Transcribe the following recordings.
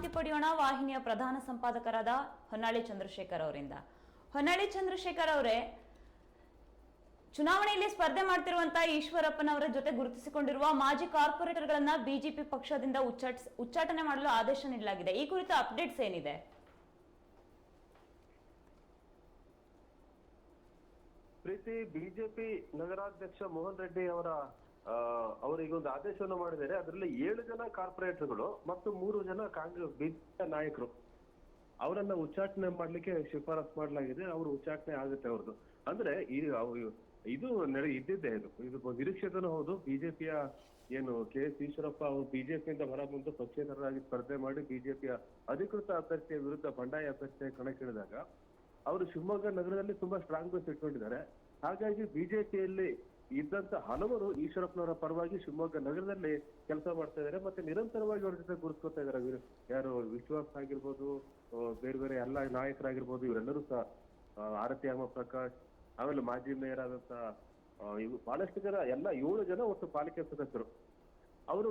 ಮಾಹಿತಿ ಪಡೆಯೋಣ. ವಾಹಿನಿಯ ಪ್ರಧಾನ ಸಂಪಾದಕರಾದ ಹೊನ್ನಾಳಿ ಚಂದ್ರಶೇಖರ್ ಅವರಿಂದ. ಹೊನ್ನಾಳಿ ಚಂದ್ರಶೇಖರ್ ಅವರೇ, ಚುನಾವಣೆಯಲ್ಲಿ ಸ್ಪರ್ಧೆ ಮಾಡ್ತಿರುವಂತಹ ಈಶ್ವರಪ್ಪನವರ ಜೊತೆ ಗುರುತಿಸಿಕೊಂಡಿರುವ ಮಾಜಿ ಕಾರ್ಪೊರೇಟರ್ಗಳನ್ನ ಬಿಜೆಪಿ ಪಕ್ಷದಿಂದ ಉಚ್ಚಾಟ ಉಚ್ಚಾಟನೆ ಮಾಡಲು ಆದೇಶ ನೀಡಲಾಗಿದೆ. ಈ ಕುರಿತು ಅಪ್ಡೇಟ್ಸ್ ಏನಿದೆ? ಪ್ರೀತಿ, ಬಿಜೆಪಿ ನಗರಾಧ್ಯಕ್ಷ ಮೋಹನ್ ರೆಡ್ಡಿ ಅವರ ಆ, ಅವರಿಗೆ ಒಂದು ಆದೇಶವನ್ನು ಮಾಡಿದ್ದಾರೆ. ಅದರಲ್ಲಿ ಏಳು ಜನ ಕಾರ್ಪೊರೇಟರ್ಗಳು ಮತ್ತು ಮೂರು ಜನ ಕಾಂಗ್ರೆಸ್ ಬಿಜೆಪಿ ನಾಯಕರು. ಅವರನ್ನ ಉಚ್ಚಾಟನೆ ಮಾಡ್ಲಿಕ್ಕೆ ಶಿಫಾರಸ್ ಮಾಡಲಾಗಿದೆ. ಅವರು ಉಚ್ಚಾಟನೆ ಆಗುತ್ತೆ ಅವ್ರದ್ದು. ಅಂದ್ರೆ ಈ ಇದು ನಡೆ ಇದ್ದಿದ್ದೇ ಇದು. ಇದು ನಿರೀಕ್ಷಿತನೂ ಹೌದು. ಬಿಜೆಪಿಯ ಏನು ಕೆ ಎಸ್ ಈಶ್ವರಪ್ಪ ಅವರು ಬಿಜೆಪಿಯಿಂದ ಹೊರ ಬಂದು ಪಕ್ಷೇತರರಾಗಿ ಸ್ಪರ್ಧೆ ಮಾಡಿ ಬಿಜೆಪಿಯ ಅಧಿಕೃತ ಅಭ್ಯರ್ಥಿಯ ವಿರುದ್ಧ ಬಂಡಾಯ ಅಭ್ಯರ್ಥಿಯ ಕಣಕ್ಕಿಳಿದಾಗ ಅವರು ಶಿವಮೊಗ್ಗ ನಗರದಲ್ಲಿ ತುಂಬಾ ಸ್ಟ್ರಾಂಗ್ ಬೇಸ್ ಇಟ್ಕೊಂಡಿದ್ದಾರೆ. ಹಾಗಾಗಿ ಬಿಜೆಪಿಯಲ್ಲಿ ಇದ್ದಂತ ಹಲವರು ಈಶ್ವರಪ್ಪನವರ ಪರವಾಗಿ ಶಿವಮೊಗ್ಗ ನಗರದಲ್ಲಿ ಕೆಲಸ ಮಾಡ್ತಾ ಇದ್ದಾರೆ, ಮತ್ತೆ ನಿರಂತರವಾಗಿ ಅವ್ರ ಜೊತೆ ಗುರುತಿಸ್ಕೊತಾ ಇದ್ದಾರೆ. ಯಾರು, ವಿಶ್ವಾಸ್ ಆಗಿರ್ಬೋದು ಬೇರೆ ಬೇರೆ ಎಲ್ಲ ನಾಯಕರಾಗಿರ್ಬೋದು, ಇವರೆಲ್ಲರೂ ಸಹ ಆರತಿ ಅಮ್ಮ ಪ್ರಕಾಶ್, ಆಮೇಲೆ ಮಾಜಿ ಮೇಯರ್ ಆದಂತ ಬಹಳಷ್ಟು ಜನ, ಎಲ್ಲ ಏಳು ಜನ ಒಟ್ಟು ಪಾಲಿಕೆ ಸದಸ್ಯರು. ಅವರು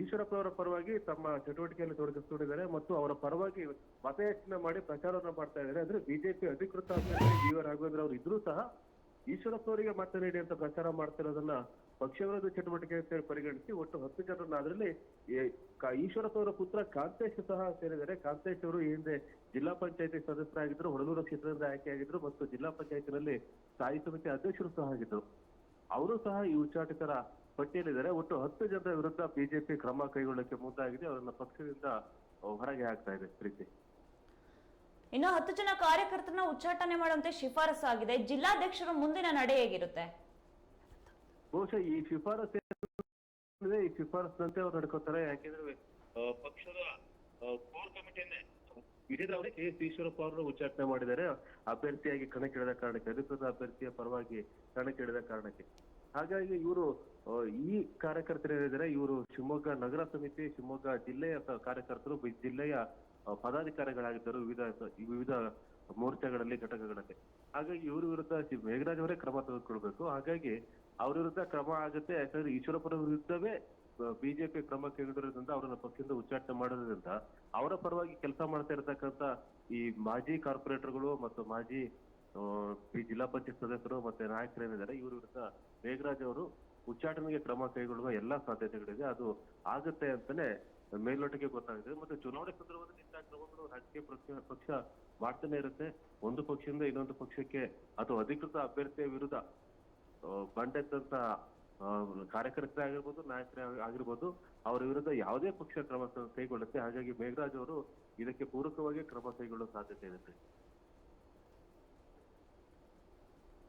ಈಶ್ವರಪ್ಪನವರ ಪರವಾಗಿ ತಮ್ಮ ಚಟುವಟಿಕೆಯಲ್ಲಿ ತೊಡಗಿಸ್ಕೊಂಡಿದ್ದಾರೆ ಮತ್ತು ಅವರ ಪರವಾಗಿ ಮತಯಾಚನೆ ಮಾಡಿ ಪ್ರಚಾರವನ್ನ ಮಾಡ್ತಾ ಇದ್ದಾರೆ. ಅಂದ್ರೆ ಬಿಜೆಪಿ ಅಧಿಕೃತ ಅಭ್ಯರ್ಥಿ ಜಿ ಆರ್ ರಾಘವೇಂದ್ರ ಅವರು ಇದ್ರೂ ಸಹ ಈಶ್ವರಪ್ಪನವರಿಗೆ ಮತ ನೀಡಿ ಅಂತ ಪ್ರಚಾರ ಮಾಡ್ತಿರೋದನ್ನ ಪಕ್ಷ ವಿರೋಧ ಚಟುವಟಿಕೆ ಅಂತ ಹೇಳಿ ಪರಿಗಣಿಸಿ ಒಟ್ಟು ಹತ್ತು ಜನರನ್ನ ಅದರಲ್ಲಿ ಈಶ್ವರಪ್ಪನವರ ಪುತ್ರ ಕಾಂತೇಶ್ ಸಹ ಸೇರಿದ್ದಾರೆ. ಕಾಂತೇಶ್ ಅವರು ಹಿಂದೆ ಜಿಲ್ಲಾ ಪಂಚಾಯತಿ ಸದಸ್ಯರಾಗಿದ್ರು ಹೊಳಲೂರು ಕ್ಷೇತ್ರದಿಂದ ಆಯ್ಕೆಯಾಗಿದ್ರು ಮತ್ತು ಜಿಲ್ಲಾ ಪಂಚಾಯತಿನಲ್ಲಿ ಸ್ಥಾಯಿ ಸಮಿತಿ ಅಧ್ಯಕ್ಷರು ಸಹ ಆಗಿದ್ರು. ಅವರು ಸಹ ಈ ಉಚ್ಚಾಟಕರ ಪಟ್ಟಿಯಲ್ಲಿದ್ದಾರೆ. ಒಟ್ಟು ಹತ್ತು ಜನರ ವಿರುದ್ಧ ಬಿಜೆಪಿ ಕ್ರಮ ಕೈಗೊಳ್ಳಕ್ಕೆ ಮುಂದಾಗಿದೆ. ಅವರನ್ನ ಪಕ್ಷದಿಂದ ಹೊರಗೆ ಹಾಕ್ತಾ ಇದೆ ಪ್ರೀತಿ. ಇನ್ನು ಹತ್ತು ಜನ ಕಾರ್ಯಕರ್ತರನ್ನ ಉಚ್ಚಾಟನೆ ಮಾಡುವಂತೆ ಶಿಫಾರಸು ಆಗಿದೆ. ಜಿಲ್ಲಾಧ್ಯಕ್ಷರ ಮುಂದಿನ ನಡೆ ಹೇಗಿರುತ್ತೆ? ಬಹುಶಃ ಈ ಶಿಫಾರಸು ಈ ಶಿಫಾರಸ್ನಂತೆ ಅವ್ರು ನಡ್ಕೋತಾರೆ. ಯಾಕೆಂದ್ರೆ ಪಕ್ಷದ ಕೋರ್ ಕಮಿಟಿಯನ್ನೇ ಹಿಡಿದವರೇ ಕೆ. ಎಸ್. ಈಶ್ವರಪ್ಪ ಅವರನ್ನು ಉಚ್ಚಾಟನೆ ಮಾಡಿದ್ದಾರೆ. ಅಭ್ಯರ್ಥಿಯಾಗಿ ಕಣಕ್ಕಿಳಿದ ಕಾರಣಕ್ಕೆ, ಅಧಿಕೃತ ಅಭ್ಯರ್ಥಿಯ ಪರವಾಗಿ ಕಣಕ್ಕಿಳಿದ ಕಾರಣಕ್ಕೆ. ಹಾಗಾಗಿ ಇವರು ಈ ಕಾರ್ಯಕರ್ತರು ಏನಿದ್ದಾರೆ ಇವರು ಶಿವಮೊಗ್ಗ ನಗರ ಸಮಿತಿ, ಶಿವಮೊಗ್ಗ ಜಿಲ್ಲೆಯ ಕಾರ್ಯಕರ್ತರು ಜಿಲ್ಲೆಯ ಪದಾಧಿಕಾರಿಗಳಾಗಿದ್ದರು ವಿವಿಧ ವಿವಿಧ ಮೋರ್ಚಾಗಳಲ್ಲಿ ಘಟಕಗಳಲ್ಲಿ. ಹಾಗಾಗಿ ಇವ್ರ ವಿರುದ್ಧ ಮೇಘರಾಜ್ ಅವರೇ ಕ್ರಮ ತೆಗೆದುಕೊಳ್ಬೇಕು. ಹಾಗಾಗಿ ಅವ್ರ ವಿರುದ್ಧ ಕ್ರಮ ಆಗುತ್ತೆ. ಯಾಕಂದ್ರೆ ಈಶ್ವರಪ್ಪರ ವಿರುದ್ಧವೇ ಬಿಜೆಪಿ ಕ್ರಮ ಕೈಗೊಂಡಿರೋದ್ರಿಂದ ಅವರನ್ನ ಪಕ್ಷದಿಂದ ಉಚ್ಚಾಟನೆ ಮಾಡೋದ್ರಿಂದ ಅವರ ಪರವಾಗಿ ಕೆಲಸ ಮಾಡ್ತಾ ಇರತಕ್ಕಂತ ಈ ಮಾಜಿ ಕಾರ್ಪೊರೇಟರ್ಗಳು ಮತ್ತು ಮಾಜಿ ಈ ಜಿಲ್ಲಾ ಪಂಚಾಯತ್ ಸದಸ್ಯರು ಮತ್ತೆ ನಾಯಕರೇನಿದ್ದಾರೆ ಇವರ ವಿರುದ್ಧ ಮೇಘರಾಜ್ ಅವರು ಉಚ್ಚಾಟನೆಗೆ ಕ್ರಮ ಕೈಗೊಳ್ಳುವ ಎಲ್ಲಾ ಸಾಧ್ಯತೆಗಳಿದೆ ಅದು ಆಗುತ್ತೆ ಅಂತಾನೆ ಮೇಲ್ನೋಟಕ್ಕೆ ಗೊತ್ತಾಗಿದೆ. ಮತ್ತೆ ಚುನಾವಣೆ ಸಂದರ್ಭದಲ್ಲಿ ಇಂತಹ ಕ್ರಮಗಳು ರಾಜಕೀಯ ಪಕ್ಷ ಪಕ್ಷ ಮಾಡ್ತಾನೆ ಇರುತ್ತೆ. ಒಂದು ಪಕ್ಷದಿಂದ ಇನ್ನೊಂದು ಪಕ್ಷಕ್ಕೆ ಅಥವಾ ಅಧಿಕೃತ ಅಭ್ಯರ್ಥಿಯ ವಿರುದ್ಧ ಆ, ಕಾರ್ಯಕರ್ತರೇ ಆಗಿರ್ಬೋದು ನಾಯಕರೇ ಆಗಿರ್ಬೋದು ಅವರ ವಿರುದ್ಧ ಯಾವುದೇ ಪಕ್ಷ ಕ್ರಮ ಕೈಗೊಳ್ಳುತ್ತೆ. ಹಾಗಾಗಿ ಮೇಘರಾಜ್ ಅವರು ಇದಕ್ಕೆ ಪೂರಕವಾಗಿ ಕ್ರಮ ಕೈಗೊಳ್ಳುವ ಸಾಧ್ಯತೆ ಇದೆ